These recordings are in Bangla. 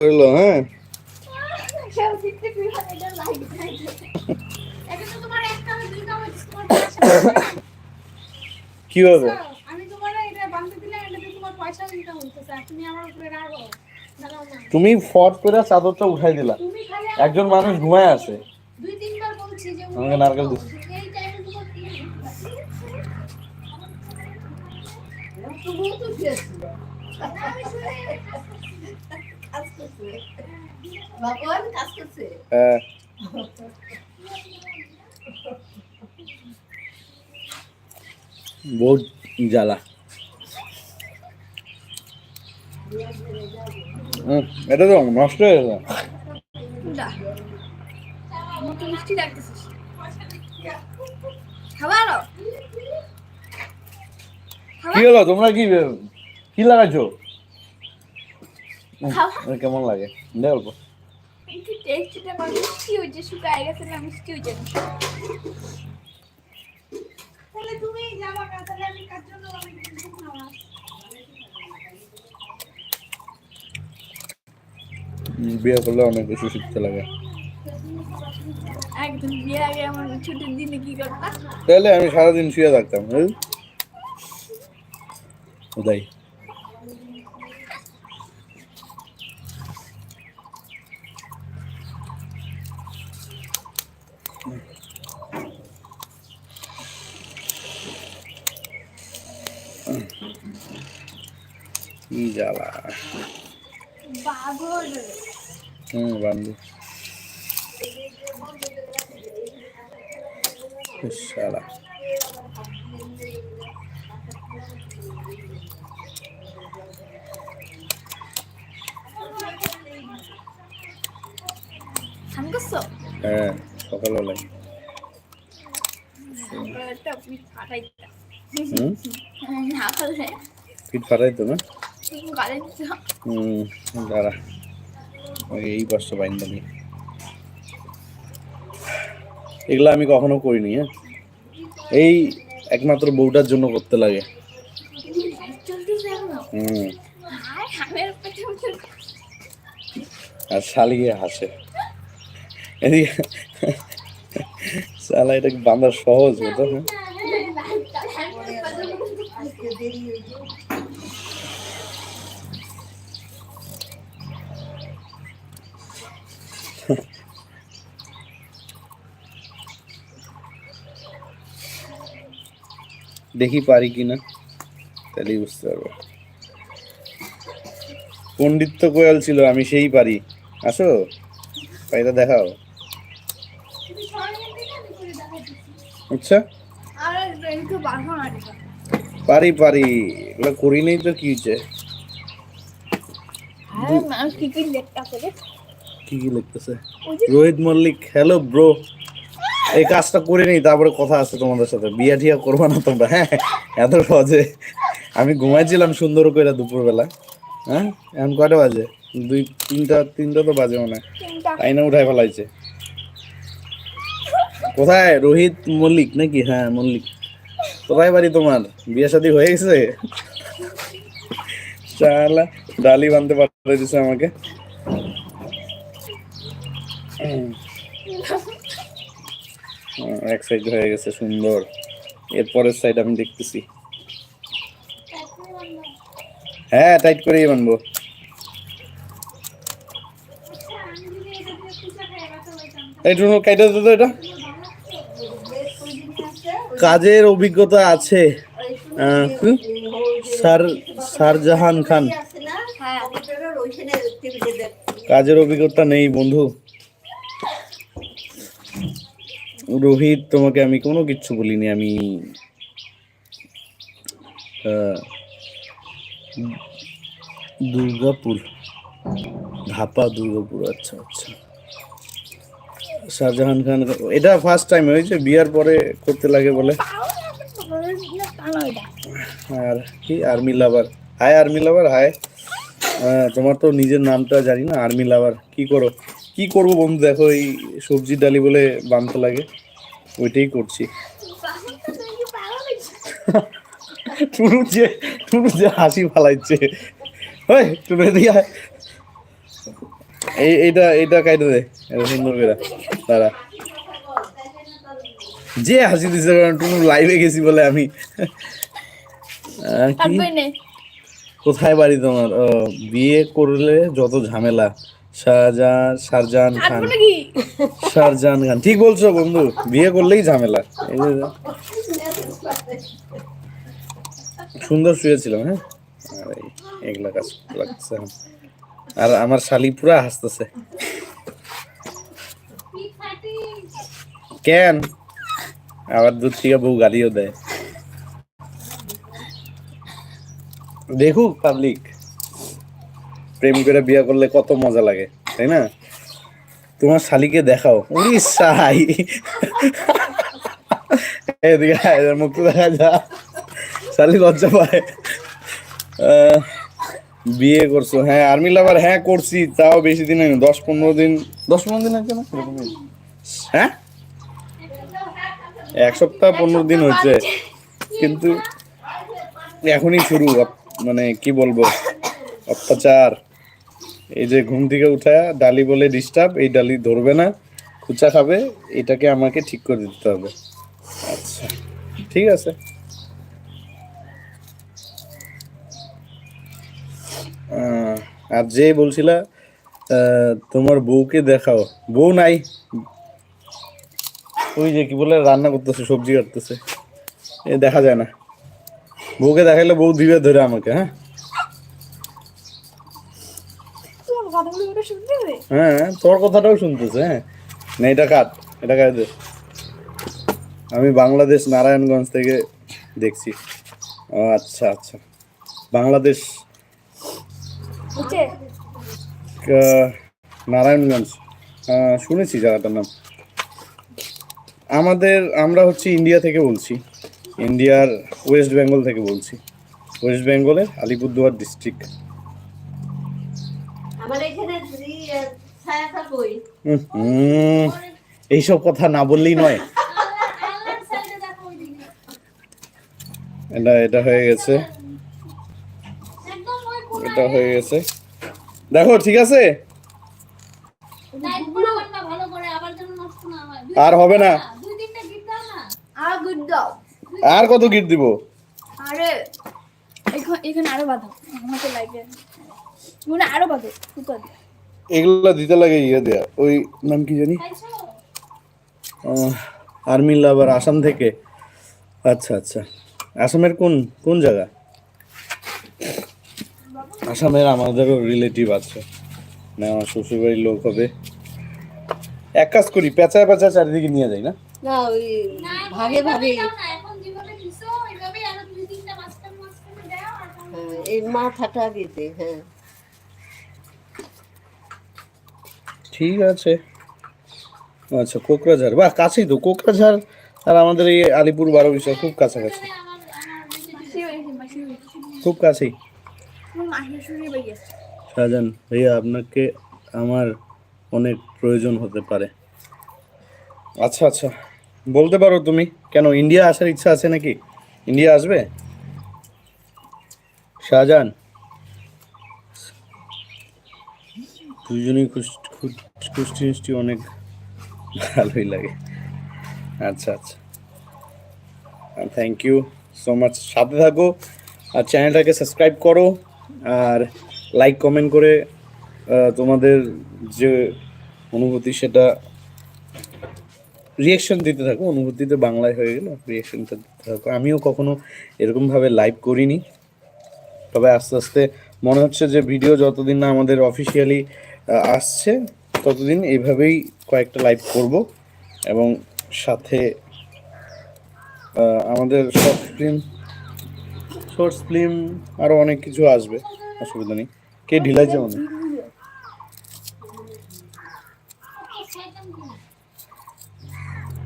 করল হ্যাঁ? কি হবে? তুমি ফট করে চাদরটা উঠাই দিলা। একজন মানুষ ঘুমায় আছে। আমাকে নারকেল দিস। এই টাইমে তোমার কি হ্যাঁ। বহুত জ্বালা। এটা তো নষ্ট হয়ে গেছে। কি হলো? তোমরা কি কি খাওয়া। এটা কেমন লাগে? দে অল্প। বিয়ে করলে অনেক কিছু শিখতে লাগে। একদম বিয়ে আগে আমার ছুটির দিনে কি করতাম তাহলে আমি সারাদিন শুয়ে থাকতাম বুঝলি? ওটাই কি জ্বালা বাবর হুম বান্ধব শালা খান করছ হ্যাঁ সকালবেলায় পিঠ ফাটাই তো না? হুম দাঁড়া। এই বাইন্দা নি এগুলো আমি কখনো করিনি হ্যাঁ? এই একমাত্র বউটার জন্য করতে লাগে। হুম। আর শালিয়ে হাসে। বাঁধা সহজ হতো হ্যাঁ? দেখি পারি কিনা তাহলেই বুঝতে পারব। পণ্ডিত্য কোয়াল ছিল, আমি সেই পারি। আসো পাইটা দেখাও। আচ্ছা। পারি পারি। এগুলো করি নেই তো কি মানুষ কি কি লিখতেছে রোহিত মল্লিক হ্যালো ব্রো এই কাজটা করে নেই তারপরে কথা আছে তোমাদের সাথে। বিয়া টিয়া করব না তোমরা হ্যাঁ? এত সহজে। আমি ঘুমাইছিলাম সুন্দর করে দুপুরবেলা হ্যাঁ? এখন কয়টা বাজে? দুই তিনটা তিনটা তো বাজে মনে হয়। তিনটা। আইনা উঠাই ফেলাইছে। কোথায়? রোহিত মল্লিক নাকি? হ্যাঁ মল্লিক। কোথায় বাড়ি তোমার? বিয়ে শাদী হয়ে গেছে? চালা ডালি বানতে পাঠিয়ে দিছে আমাকে। এক সাইড হয়ে গেছে, সুন্দর। এরপরের সাইড আমি দেখতেছি। হ্যাঁ টাইট করেই বানবো। এই কাইটা দে এটা। কাজের অভিজ্ঞতা আছে? স্যার শারজাহান খান। কাজের অভিজ্ঞতা নেই, বন্ধু। রোহিত, তোমাকে আমি কোনো কিচ্ছু বলিনি, আমি দুর্গাপুর। ধাপা দুর্গাপুর আচ্ছা আচ্ছা। শাহজাহান খান, এটা ফার্স্ট টাইম হয়েছে বিয়ার পরে করতে লাগে বলে। আর কি আর্মি লাভার হাই আর্মি লাভার হাই তোমার তো নিজের নামটা জানি না আর্মি লাভার কি করো? কি করব বন্ধু, দেখো এই সবজি ডালি বলে বানতে লাগে। ওইটাই করছি। টুনু যে টুনু যে হাসি ফালাইছে। ওই, টুনু আয়। এই এইটা এইটা কাইটে দে এটা সুন্দর করে তারা যে হাসি দিছে কারণ টুনু লাইভে গেছি বলে আমি। কোথায় বাড়ি তোমার? ও, বিয়ে করলে যত ঝামেলা শাহজাহান শাহজাহান খান। শাহজাহান খান। ঠিক বলছো বন্ধু বিয়ে করলেই ঝামেলা। সুন্দর শুয়েছিলাম হ্যাঁ? এগুলা কাজ লাগছে। আর আমার শালি পুরা হাসতেছে। কেন? আবার দূর থেকে বউ গালিও দেয়। দেখুক পাবলিক প্রেম করে বিয়ে করলে কত মজা লাগে তাই না? তোমার শালিকে দেখাও। উড়িষ্যাই এদিকে আয়, এদের মুখ দেখা যা। শালি লজ্জা পায়। বিয়ে করছ হ্যাঁ আর্মি লাভার হ্যাঁ করছি তাও বেশি দিন হয়নি দশ পনেরো দিন। দশ পনেরো দিন আছে না? হ্যাঁ? এক সপ্তাহ পনেরো দিন হচ্ছে কিন্তু এখনই শুরু মানে কি বলব অত্যাচার। এই যে ঘুম থেকে উঠা ডালি বলে ডিস্টার্ব এই ডালি ধরবে না খুচা খাবে এটাকে আমাকে ঠিক করে দিতে হবে। আচ্ছা ঠিক আছে। আর যে বলছিলা তোমার বউকে দেখাও। বউ নাই। ওই যে কি বলে রান্না করতেছে সবজি কাটতেছে। এ দেখা যায় না। বউকে দেখাইলে বউ দিবে ধরে আমাকে হ্যাঁ? হবে? হ্যাঁ তোর কথাটাও শুনতেছে হ্যাঁ। না এটা কাট এটা কাট আমি বাংলাদেশ নারায়ণগঞ্জ থেকে দেখছি। ও আচ্ছা আচ্ছা। বাংলাদেশ নারায়ণগঞ্জ। শুনেছি জায়গাটার নাম। আমাদের আমরা হচ্ছে ইন্ডিয়া থেকে বলছি। ইন্ডিয়ার ওয়েস্ট বেঙ্গল থেকে বলছি। ওয়েস্ট বেঙ্গলের আলিপুরদুয়ার ডিস্ট্রিক্ট। আমার এখানে ই- ছায়াটা কই এইসব কথা না বললেই নয়। এটা এটা হয়ে গেছে। এটা হয়ে গেছে। দেখো ঠিক আছে? আর হবে না। আর গুড দাও আর কত গিট দিব? আরে এখানে এখানে আরও বাঁধো। আমাকে লাইটে মনে আরও বাঁধো। কুকার দিয়ে। এগুলো দিতে লাগে ইয়ে দেয়া। ওই নাম কি জানি? আর্মি লাভার আসাম থেকে। আচ্ছা আচ্ছা। আসামের কোন কোন জায়গা? আসামের আমাদেরও রিলেটিভ আছে। না আমার শ্বশুরবাড়ির লোক হবে। এক কাজ করি পেঁচায় পেঁচা চারিদিকে নিয়ে যাই না? না ওই ভাগে ভাগে। এখন যেভাবে দিছো ওইভাবে আরও দুই তিনটা মাঝখানে মাঝখানে দাও আর তাহলে- হ্যাঁ, এই মাথাটা দিতে হ্যাঁ। ঠিক আছে। আচ্ছা কোকরাঝাড়। বাহ কাছেই তো। কোকরাঝাড় আর আমাদের এই আলিপুর বারো বিশাল খুব কাছাকাছি। খুব কাছেই। শাহজাহান ভাইয়া আপনাকে আমার অনেক প্রয়োজন হতে পারে। আচ্ছা আচ্ছা। বলতে পারো তুমি কেন ইন্ডিয়া আসার ইচ্ছা আছে নাকি? ইন্ডিয়া আসবে? শাহজাহান। দুজনেই খুশটি মিষ্টি অনেক ভালোই লাগে। আচ্ছা আচ্ছা। থ্যাংক ইউ সো মাচ সাথে থাকো আর চ্যানেলটাকে সাবস্ক্রাইব করো। আর লাইক কমেন্ট করে তোমাদের যে অনুভূতি সেটা রিয়েকশন দিতে থাকো। অনুভূতিতে বাংলায় হয়ে গেল রিয়েকশনটা দিতে থাকো। আমিও কখনো এরকমভাবে লাইভ করিনি। তবে আস্তে আস্তে মনে হচ্ছে যে ভিডিও যতদিন না আমাদের অফিসিয়ালি আসছে, ততদিন এইভাবেই কয়েকটা লাইভ করব এবং সাথে আমাদের শর্ট ফিল্ম শর্টস ফিল্ম আরও অনেক কিছু আসবে অসুবিধা নেই। কে ঢিলাইছে মানে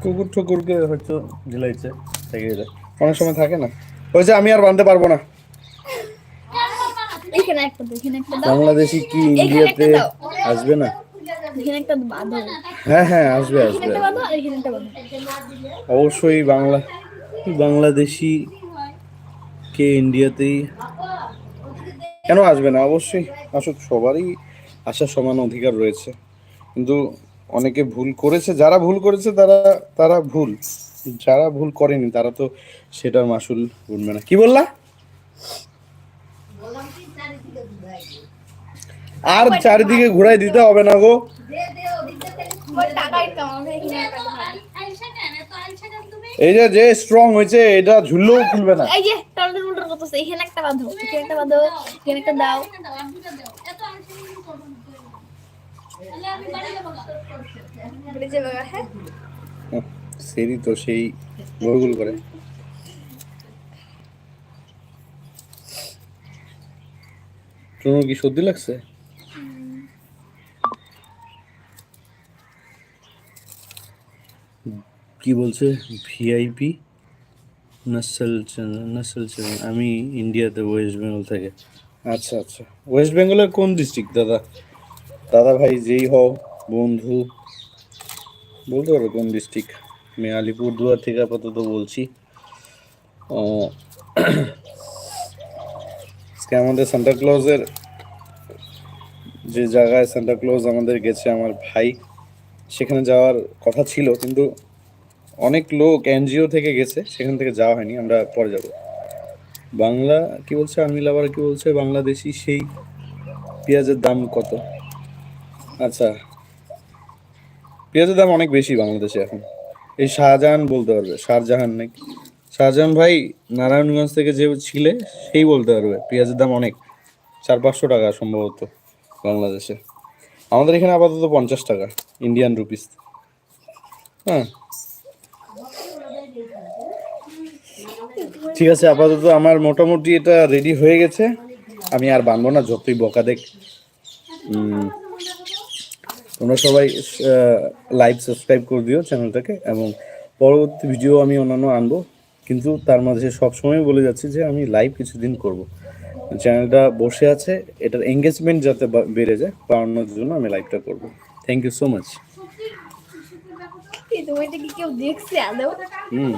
কুকুর টুকুরকে হয়তো ঢিলাইছে থেকে যায় অনেক সময় থাকে না। ওই যে আমি আর বানতে পারব না। বাংলাদেশি কি ইন্ডিয়াতে আসবে না? এখানে একটা বাঁধো। হ্যাঁ হ্যাঁ আসবে আসবে। অবশ্যই বাংলা বাংলাদেশি কে ইন্ডিয়াতেই কেন আসবে না? অবশ্যই আসুক সবারই আসার সমান অধিকার রয়েছে। কিন্তু অনেকে ভুল করেছে, যারা ভুল করেছে তারা তারা ভুল। যারা ভুল করেনি তারা তো সেটার মাসুল গুনবে না। কি বললা। আর চারিদিকে ঘুরাই দিতে হবে না গো। এই যে যে স্ট্রং হয়েছে, এটা ঝুললেও খুলবে না। এই যে টলটল এখানে একটা বাঁধো এখানে একটা বাঁধো এখানে একটা দাও। যাবে হ্যাঁ। সেরি তো সেই গোলগুল করে। তোমার কি সর্দি লাগছে? কি বলছে? ভিআইপি নাসল নাসল আমি ইন্ডিয়াতে ওয়েস্ট বেঙ্গল থেকে। আচ্ছা আচ্ছা। ওয়েস্ট বেঙ্গলের কোন ডিস্ট্রিক্ট, দাদা? দাদা ভাই, যেই হও, বন্ধু। বলতে পারো কোন ডিস্ট্রিক্ট? আমি আলিপুর দুয়ার থেকে আপাতত বলছি। আজকে আমাদের সান্টা ক্লজের যে জায়গায় সান্টা ক্লজ আমাদের গেছে, আমার ভাই। সেখানে যাওয়ার কথা ছিল, কিন্তু অনেক লোক এনজিও থেকে গেছে, সেখান থেকে যাওয়া হয়নি, আমরা পরে যাব। বাংলা কি বলছে? আর্মিল আবার কি বলছে? বাংলাদেশি সেই পেঁয়াজের দাম কত? আচ্ছা পেঁয়াজের দাম অনেক বেশি বাংলাদেশে এখন। এই শাহজাহান বলতে পারবে, শাহজাহান নাকি? শাহজাহান ভাই নারায়ণগঞ্জ থেকে যে ছিলে, সেই বলতে পারবে, পেঁয়াজের দাম অনেক, চার পাঁচশো টাকা সম্ভবত বাংলাদেশে। আমাদের এখানে আপাতত পঞ্চাশ টাকা ইন্ডিয়ান রুপিস হ্যাঁ। ঠিক আছে আপাতত আমার মোটামুটি এটা রেডি হয়ে গেছে। আমি আর বানবো না যতই বকা দেখ। তোমরা সবাই লাইভ সাবস্ক্রাইব করে দিও চ্যানেলটাকে এবং পরবর্তী ভিডিও আমি অন্যান্য আনব। কিন্তু তার মাঝে সবসময় বলে যাচ্ছি যে আমি লাইভ কিছুদিন করব। চ্যানেলটা বসে আছে এটার এঙ্গেজমেন্ট যাতে বেড়ে যায় বাড়ানোর জন্য আমি লাইভটা করব। Thank you so much hmm.